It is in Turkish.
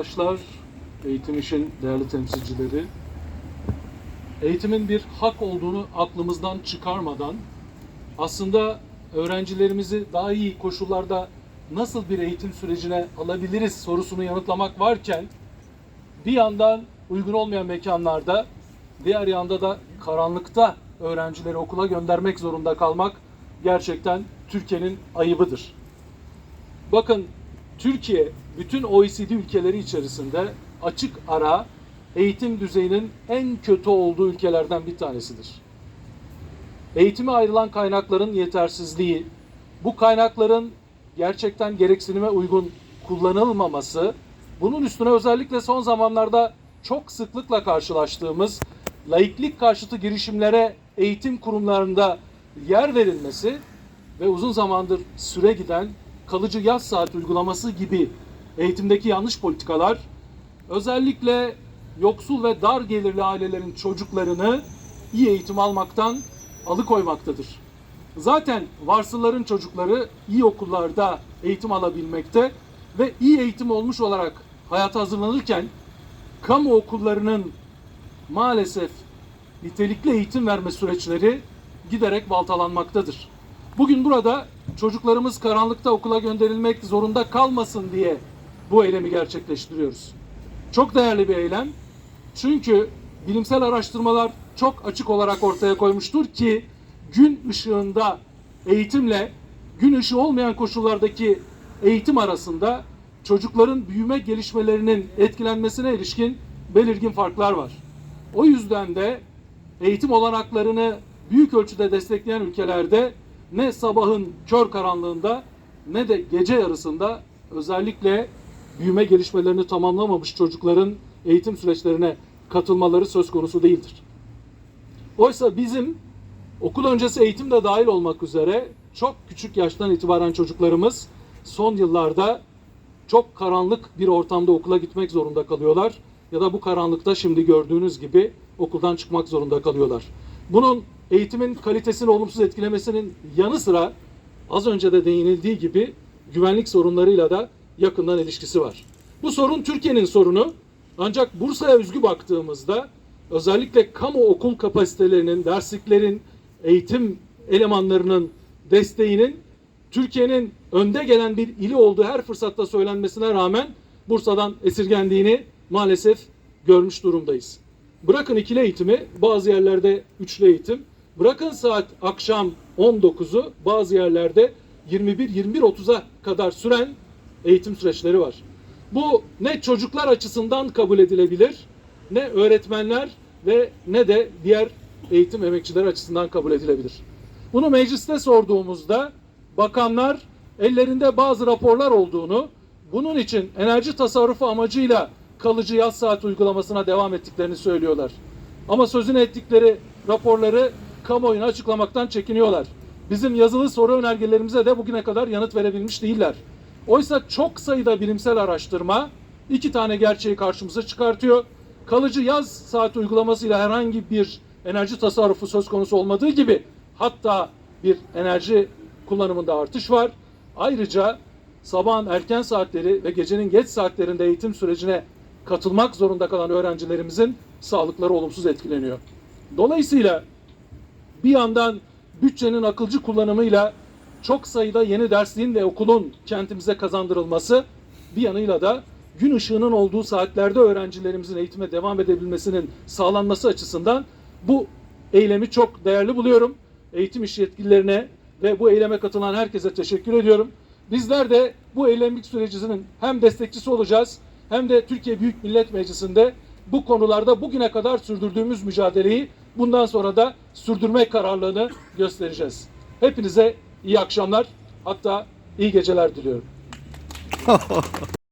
Arkadaşlar, eğitim işin değerli temsilcileri, eğitimin bir hak olduğunu aklımızdan çıkarmadan aslında öğrencilerimizi daha iyi koşullarda nasıl bir eğitim sürecine alabiliriz sorusunu yanıtlamak varken bir yandan uygun olmayan mekanlarda, diğer yanda da karanlıkta öğrencileri okula göndermek zorunda kalmak gerçekten Türkiye'nin ayıbıdır. Bakın Türkiye bütün OECD ülkeleri içerisinde açık ara eğitim düzeyinin en kötü olduğu ülkelerden bir tanesidir. Eğitime ayrılan kaynakların yetersizliği, bu kaynakların gerçekten gereksinime uygun kullanılmaması, bunun üstüne özellikle son zamanlarda çok sıklıkla karşılaştığımız laiklik karşıtı girişimlere eğitim kurumlarında yer verilmesi ve uzun zamandır süre giden kalıcı yaz saat uygulaması gibi eğitimdeki yanlış politikalar özellikle yoksul ve dar gelirli ailelerin çocuklarını iyi eğitim almaktan alıkoymaktadır. Zaten varsılların çocukları iyi okullarda eğitim alabilmekte ve iyi eğitim olmuş olarak hayata hazırlanırken kamu okullarının maalesef nitelikli eğitim verme süreçleri giderek baltalanmaktadır. Bugün burada çocuklarımız karanlıkta okula gönderilmek zorunda kalmasın diye bu eylemi gerçekleştiriyoruz. Çok değerli bir eylem. Çünkü bilimsel araştırmalar çok açık olarak ortaya koymuştur ki gün ışığında eğitimle gün ışığı olmayan koşullardaki eğitim arasında çocukların büyüme gelişmelerinin etkilenmesine ilişkin belirgin farklar var. O yüzden de eğitim olanaklarını büyük ölçüde destekleyen ülkelerde ne sabahın kör karanlığında ne de gece yarısında özellikle büyüme gelişmelerini tamamlamamış çocukların eğitim süreçlerine katılmaları söz konusu değildir. Oysa bizim okul öncesi eğitim de dahil olmak üzere çok küçük yaştan itibaren çocuklarımız son yıllarda çok karanlık bir ortamda okula gitmek zorunda kalıyorlar ya da bu karanlıkta şimdi gördüğünüz gibi okuldan çıkmak zorunda kalıyorlar. Bunun eğitimin kalitesini olumsuz etkilemesinin yanı sıra az önce de değinildiği gibi güvenlik sorunlarıyla da yakından ilişkisi var. Bu sorun Türkiye'nin sorunu ancak Bursa'ya özgü baktığımızda özellikle kamu okul kapasitelerinin, dersliklerin, eğitim elemanlarının desteğinin Türkiye'nin önde gelen bir ili olduğu her fırsatta söylenmesine rağmen Bursa'dan esirgendiğini maalesef görmüş durumdayız. Bırakın ikili eğitimi, bazı yerlerde üçlü eğitim, bırakın saat akşam 19'u, bazı yerlerde 21-21.30'a kadar süren eğitim süreçleri var. Bu ne çocuklar açısından kabul edilebilir, ne öğretmenler ve ne de diğer eğitim emekçileri açısından kabul edilebilir. Bunu mecliste sorduğumuzda bakanlar ellerinde bazı raporlar olduğunu, bunun için enerji tasarrufu amacıyla kalıcı yaz saat uygulamasına devam ettiklerini söylüyorlar. Ama sözünü ettikleri raporları kamuoyuna açıklamaktan çekiniyorlar. Bizim yazılı soru önergelerimize de bugüne kadar yanıt verebilmiş değiller. Oysa çok sayıda bilimsel araştırma iki tane gerçeği karşımıza çıkartıyor. Kalıcı yaz saat uygulamasıyla herhangi bir enerji tasarrufu söz konusu olmadığı gibi hatta bir enerji kullanımında artış var. Ayrıca sabahın erken saatleri ve gecenin geç saatlerinde eğitim sürecine katılmak zorunda kalan öğrencilerimizin sağlıkları olumsuz etkileniyor. Dolayısıyla bir yandan bütçenin akılcı kullanımıyla çok sayıda yeni dersliğin ve okulun kentimize kazandırılması, bir yanıyla da gün ışığının olduğu saatlerde öğrencilerimizin eğitime devam edebilmesinin sağlanması açısından bu eylemi çok değerli buluyorum. Eğitim iş yetkililerine ve bu eyleme katılan herkese teşekkür ediyorum. Bizler de bu eylemlik sürecinin hem destekçisi olacağız hem de Türkiye Büyük Millet Meclisi'nde bu konularda bugüne kadar sürdürdüğümüz mücadeleyi bundan sonra da sürdürme kararlılığını göstereceğiz. Hepinize iyi akşamlar hatta iyi geceler diliyorum.